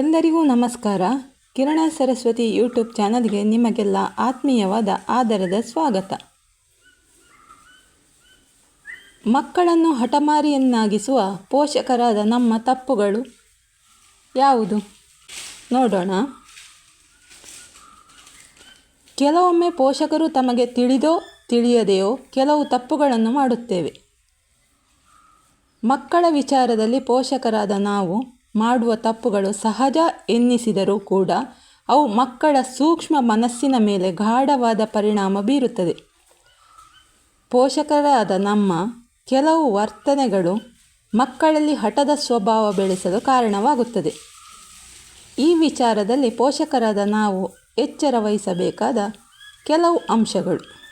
ಎಲ್ಲರಿಗೂ ನಮಸ್ಕಾರ. ಕಿರಣ ಸರಸ್ವತಿ ಯೂಟ್ಯೂಬ್ ಚಾನಲ್ಗೆ ನಿಮಗೆಲ್ಲ ಆತ್ಮೀಯವಾದ ಆದರದ ಸ್ವಾಗತ. ಮಕ್ಕಳನ್ನು ಹಠಮಾರಿಯನ್ನಾಗಿಸುವ ಪೋಷಕರಾದ ನಮ್ಮ ತಪ್ಪುಗಳು ಯಾವುದು? ನೋಡೋಣ. ಕೆಲವೊಮ್ಮೆ ಪೋಷಕರು ತಮಗೆ ತಿಳಿದೋ ತಿಳಿಯದೆಯೋ ಕೆಲವು ತಪ್ಪುಗಳನ್ನು ಮಾಡುತ್ತೇವೆ. ಮಕ್ಕಳ ವಿಚಾರದಲ್ಲಿ ಪೋಷಕರಾದ ನಾವು ಮಾಡುವ ತಪ್ಪುಗಳು ಸಹಜ ಎನ್ನಿಸಿದರೂ ಕೂಡ ಅವು ಮಕ್ಕಳ ಸೂಕ್ಷ್ಮ ಮನಸ್ಸಿನ ಮೇಲೆ ಗಾಢವಾದ ಪರಿಣಾಮ ಬೀರುತ್ತದೆ. ಪೋಷಕರಾದ ನಮ್ಮ ಕೆಲವು ವರ್ತನೆಗಳು ಮಕ್ಕಳಲ್ಲಿ ಹಠದ ಸ್ವಭಾವ ಬೆಳೆಸಲು ಕಾರಣವಾಗುತ್ತದೆ. ಈ ವಿಚಾರದಲ್ಲಿ ಪೋಷಕರಾದ ನಾವು ಎಚ್ಚರ ವಹಿಸಬೇಕಾದ ಕೆಲವು ಅಂಶಗಳು.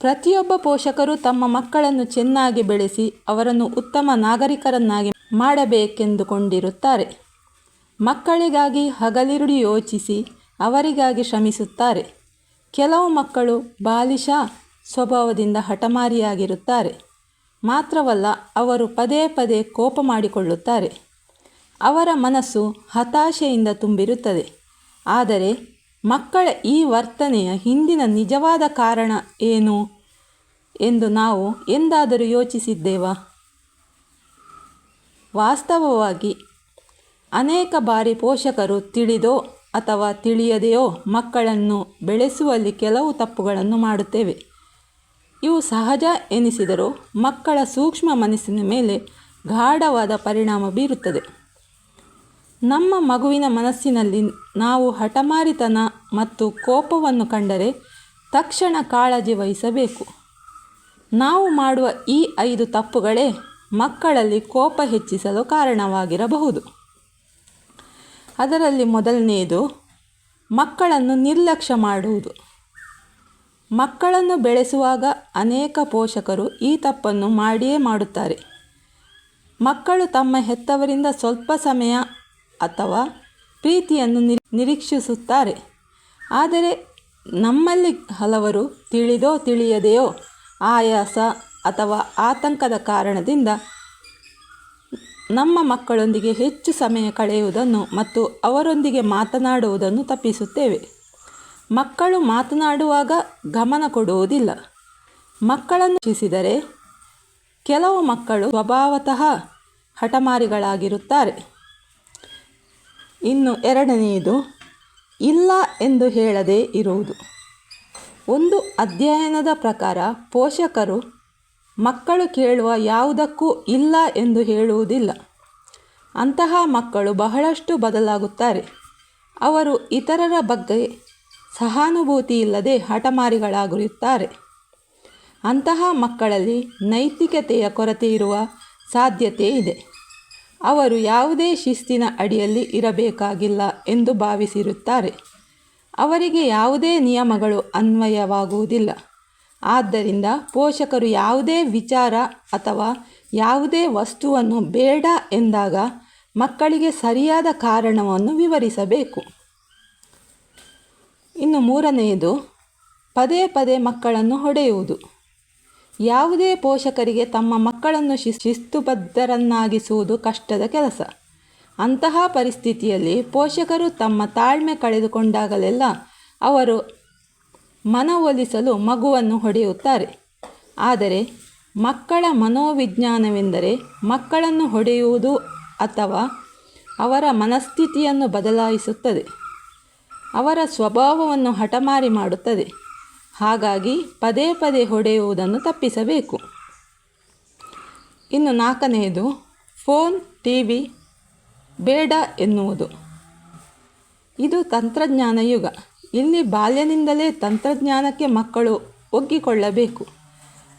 ಪ್ರತಿಯೊಬ್ಬ ಪೋಷಕರು ತಮ್ಮ ಮಕ್ಕಳನ್ನು ಚೆನ್ನಾಗಿ ಬೆಳೆಸಿ ಅವರನ್ನು ಉತ್ತಮ ನಾಗರಿಕರನ್ನಾಗಿ ಮಾಡಬೇಕೆಂದುಕೊಂಡಿರುತ್ತಾರೆ. ಮಕ್ಕಳಿಗಾಗಿ ಹಗಲಿರುಡಿ ಯೋಚಿಸಿ ಅವರಿಗಾಗಿ ಶ್ರಮಿಸುತ್ತಾರೆ. ಕೆಲವು ಮಕ್ಕಳು ಬಾಲಿಶ ಸ್ವಭಾವದಿಂದ ಹಠಮಾರಿಯಾಗಿರುತ್ತಾರೆ. ಮಾತ್ರವಲ್ಲ, ಅವರು ಪದೇ ಪದೇ ಕೋಪ ಮಾಡಿಕೊಳ್ಳುತ್ತಾರೆ. ಅವರ ಮನಸ್ಸು ಹತಾಶೆಯಿಂದ ತುಂಬಿರುತ್ತದೆ. ಆದರೆ ಮಕ್ಕಳ ಈ ವರ್ತನೆಯ ಹಿಂದಿನ ನಿಜವಾದ ಕಾರಣ ಏನು ಎಂದು ನಾವು ಎಂದಾದರೂ ಯೋಚಿಸಿದ್ದೇವಾ? ವಾಸ್ತವವಾಗಿ ಅನೇಕ ಬಾರಿ ಪೋಷಕರು ತಿಳಿದೋ ಅಥವಾ ತಿಳಿಯದೆಯೋ ಮಕ್ಕಳನ್ನು ಬೆಳೆಸುವಲ್ಲಿ ಕೆಲವು ತಪ್ಪುಗಳನ್ನು ಮಾಡುತ್ತೇವೆ. ಇವು ಸಹಜ ಎನಿಸಿದರೂ ಮಕ್ಕಳ ಸೂಕ್ಷ್ಮ ಮನಸ್ಸಿನ ಮೇಲೆ ಗಾಢವಾದ ಪರಿಣಾಮ ಬೀರುತ್ತದೆ. ನಮ್ಮ ಮಗುವಿನ ಮನಸ್ಸಿನಲ್ಲಿ ನಾವು ಹಠಮಾರಿತನ ಮತ್ತು ಕೋಪವನ್ನು ಕಂಡರೆ ತಕ್ಷಣ ಕಾಳಜಿ ವಹಿಸಬೇಕು. ನಾವು ಮಾಡುವ ಈ ಐದು ತಪ್ಪುಗಳೇ ಮಕ್ಕಳಲ್ಲಿ ಕೋಪ ಹೆಚ್ಚಿಸಲು ಕಾರಣವಾಗಿರಬಹುದು. ಅದರಲ್ಲಿ ಮೊದಲನೆಯದು ಮಕ್ಕಳನ್ನು ನಿರ್ಲಕ್ಷ್ಯ ಮಾಡುವುದು. ಮಕ್ಕಳನ್ನು ಬೆಳೆಸುವಾಗ ಅನೇಕ ಪೋಷಕರು ಈ ತಪ್ಪನ್ನು ಮಾಡಿಯೇ ಮಾಡುತ್ತಾರೆ. ಮಕ್ಕಳು ತಮ್ಮ ಹೆತ್ತವರಿಂದ ಸ್ವಲ್ಪ ಸಮಯ ಅಥವಾ ಪ್ರೀತಿಯನ್ನು ನಿರಿ, ನಿರೀಕ್ಷಿಸುತ್ತಾರೆ. ಆದರೆ ನಮ್ಮಲ್ಲಿ ಹಲವರು ತಿಳಿದೋ ತಿಳಿಯದೆಯೋ ಆಯಾಸ ಅಥವಾ ಆತಂಕದ ಕಾರಣದಿಂದ ನಮ್ಮ ಮಕ್ಕಳೊಂದಿಗೆ ಹೆಚ್ಚು ಸಮಯ ಕಳೆಯುವುದನ್ನು ಮತ್ತು ಅವರೊಂದಿಗೆ ಮಾತನಾಡುವುದನ್ನು ತಪ್ಪಿಸುತ್ತೇವೆ. ಮಕ್ಕಳು ಮಾತನಾಡುವಾಗ ಗಮನ ಕೊಡುವುದಿಲ್ಲ. ಮಕ್ಕಳನ್ನು ಶಿಸಿದರೆ ಕೆಲವು ಮಕ್ಕಳು ಸ್ವಭಾವತಃ ಹಠಮಾರಿಗಳಾಗಿರುತ್ತಾರೆ. ಇನ್ನು ಎರಡನೆಯದು, ಇಲ್ಲ ಎಂದು ಹೇಳದೇ ಇರುವುದು. ಒಂದು ಅಧ್ಯಯನದ ಪ್ರಕಾರ ಪೋಷಕರು ಮಕ್ಕಳು ಕೇಳುವ ಯಾವುದಕ್ಕೂ ಇಲ್ಲ ಎಂದು ಹೇಳುವುದಿಲ್ಲ. ಅಂತಹ ಮಕ್ಕಳು ಬಹಳಷ್ಟು ಬದಲಾಗುತ್ತಾರೆ. ಅವರು ಇತರರ ಬಗ್ಗೆ ಸಹಾನುಭೂತಿ ಇಲ್ಲದೆ ಹಠಮಾರಿಗಳಾಗಿರುತ್ತಾರೆ ಅಂತಹ ಮಕ್ಕಳಲ್ಲಿ ನೈತಿಕತೆಯ ಕೊರತೆ ಇರುವ ಸಾಧ್ಯತೆ ಇದೆ ಅವರು ಯಾವುದೇ ಶಿಸ್ತಿನ ಅಡಿಯಲ್ಲಿ ಇರಬೇಕಾಗಿಲ್ಲ ಎಂದು ಭಾವಿಸಿರುತ್ತಾರೆ. ಅವರಿಗೆ ಯಾವುದೇ ನಿಯಮಗಳು ಅನ್ವಯವಾಗುವುದಿಲ್ಲ. ಆದ್ದರಿಂದ ಪೋಷಕರು ಯಾವುದೇ ವಿಚಾರ ಅಥವಾ ಯಾವುದೇ ವಸ್ತುವನ್ನು ಬೇಡ ಎಂದಾಗ ಮಕ್ಕಳಿಗೆ ಸರಿಯಾದ ಕಾರಣವನ್ನು ವಿವರಿಸಬೇಕು. ಇನ್ನು ಮೂರನೆಯದು, ಪದೇ ಪದೇ ಮಕ್ಕಳನ್ನು ಹೊಡೆಯುವುದು. ಯಾವುದೇ ಪೋಷಕರಿಗೆ ತಮ್ಮ ಮಕ್ಕಳನ್ನು ಶಿಸ್, ಶಿಸ್ತುಬದ್ಧರನ್ನಾಗಿಸುವುದು ಕಷ್ಟದ ಕೆಲಸ. ಅಂತಹ ಪರಿಸ್ಥಿತಿಯಲ್ಲಿ ಪೋಷಕರು ತಮ್ಮ ತಾಳ್ಮೆ ಕಳೆದುಕೊಂಡಾಗಲೆಲ್ಲ ಅವರು ಮನವೊಲಿಸಲು ಮಗುವನ್ನು ಹೊಡೆಯುತ್ತಾರೆ. ಆದರೆ ಮಕ್ಕಳ ಮನೋವಿಜ್ಞಾನವೆಂದರೆ ಮಕ್ಕಳನ್ನು ಹೊಡೆಯುವುದು ಅಥವಾ ಅವರ ಮನಸ್ಥಿತಿಯನ್ನು ಬದಲಾಯಿಸುತ್ತದೆ. ಅವರ ಸ್ವಭಾವವನ್ನು ಹಠಮಾರಿ ಮಾಡುತ್ತದೆ. ಹಾಗಾಗಿ ಪದೇ ಪದೇ ಹೊಡೆಯುವುದನ್ನು ತಪ್ಪಿಸಬೇಕು. ಇನ್ನು ನಾಲ್ಕನೆಯದು, ಫೋನ್ ಟಿ ವಿ ಬೇಡ ಎನ್ನುವುದು. ಇದು ತಂತ್ರಜ್ಞಾನ ಯುಗ. ಇಲ್ಲಿ ಬಾಲ್ಯದಿಂದಲೇ ತಂತ್ರಜ್ಞಾನಕ್ಕೆ ಮಕ್ಕಳು ಒಗ್ಗಿಕೊಳ್ಳಬೇಕು.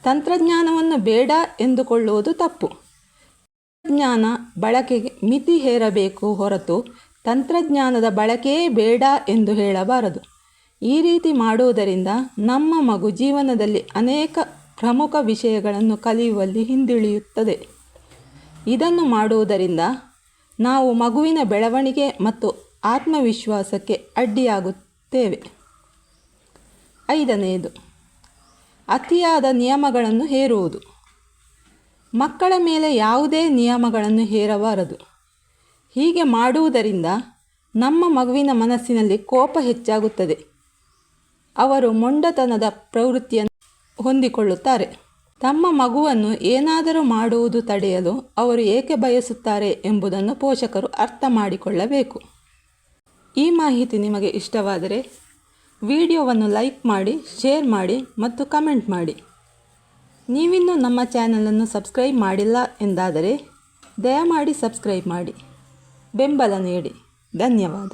ತಂತ್ರಜ್ಞಾನವನ್ನು ಬೇಡ ಎಂದುಕೊಳ್ಳುವುದು ತಪ್ಪು. ತಂತ್ರಜ್ಞಾನ ಬಳಕೆಗೆ ಮಿತಿ ಹೇರಬೇಕು ಹೊರತು ತಂತ್ರಜ್ಞಾನದ ಬಳಕೆಯೇ ಬೇಡ ಎಂದು ಹೇಳಬಾರದು. ಈ ರೀತಿ ಮಾಡುವುದರಿಂದ ನಮ್ಮ ಮಗು ಜೀವನದಲ್ಲಿ ಅನೇಕ ಪ್ರಮುಖ ವಿಷಯಗಳನ್ನು ಕಲಿಯುವಲ್ಲಿ ಹಿಂದುಳಿಯುತ್ತದೆ. ಇದನ್ನು ಮಾಡುವುದರಿಂದ ನಾವು ಮಗುವಿನ ಬೆಳವಣಿಗೆ ಮತ್ತು ಆತ್ಮವಿಶ್ವಾಸಕ್ಕೆ ಅಡ್ಡಿಯಾಗುತ್ತೇವೆ. ಐದನೆಯದು ಅತಿಯಾದ ನಿಯಮಗಳನ್ನು ಹೇರುವುದು. ಮಕ್ಕಳ ಮೇಲೆ ಯಾವುದೇ ನಿಯಮಗಳನ್ನು ಹೇರಬಾರದು. ಹೀಗೆ ಮಾಡುವುದರಿಂದ ನಮ್ಮ ಮಗುವಿನ ಮನಸ್ಸಿನಲ್ಲಿ ಕೋಪ ಹೆಚ್ಚಾಗುತ್ತದೆ. ಅವರು ಮೊಂಡತನದ ಪ್ರವೃತ್ತಿಯನ್ನು ಹೊಂದಿಕೊಳ್ಳುತ್ತಾರೆ. ತಮ್ಮ ಮಗುವನ್ನು ಏನಾದರೂ ಮಾಡುವುದು ತಡೆಯಲು ಅವರು ಏಕೆ ಬಯಸುತ್ತಾರೆ ಎಂಬುದನ್ನು ಪೋಷಕರು ಅರ್ಥ ಮಾಡಿಕೊಳ್ಳಬೇಕು. ಈ ಮಾಹಿತಿ ನಿಮಗೆ ಇಷ್ಟವಾದರೆ ವಿಡಿಯೋವನ್ನು ಲೈಕ್ ಮಾಡಿ, ಶೇರ್ ಮಾಡಿ ಮತ್ತು ಕಮೆಂಟ್ ಮಾಡಿ. ನೀವಿನ್ನೂ ನಮ್ಮ ಚಾನಲನ್ನು ಸಬ್ಸ್ಕ್ರೈಬ್ ಮಾಡಿಲ್ಲ ಎಂದಾದರೆ ದಯಮಾಡಿ ಸಬ್ಸ್ಕ್ರೈಬ್ ಮಾಡಿ. ಬೆಂಬಲ ನೀಡಿ. ಧನ್ಯವಾದ.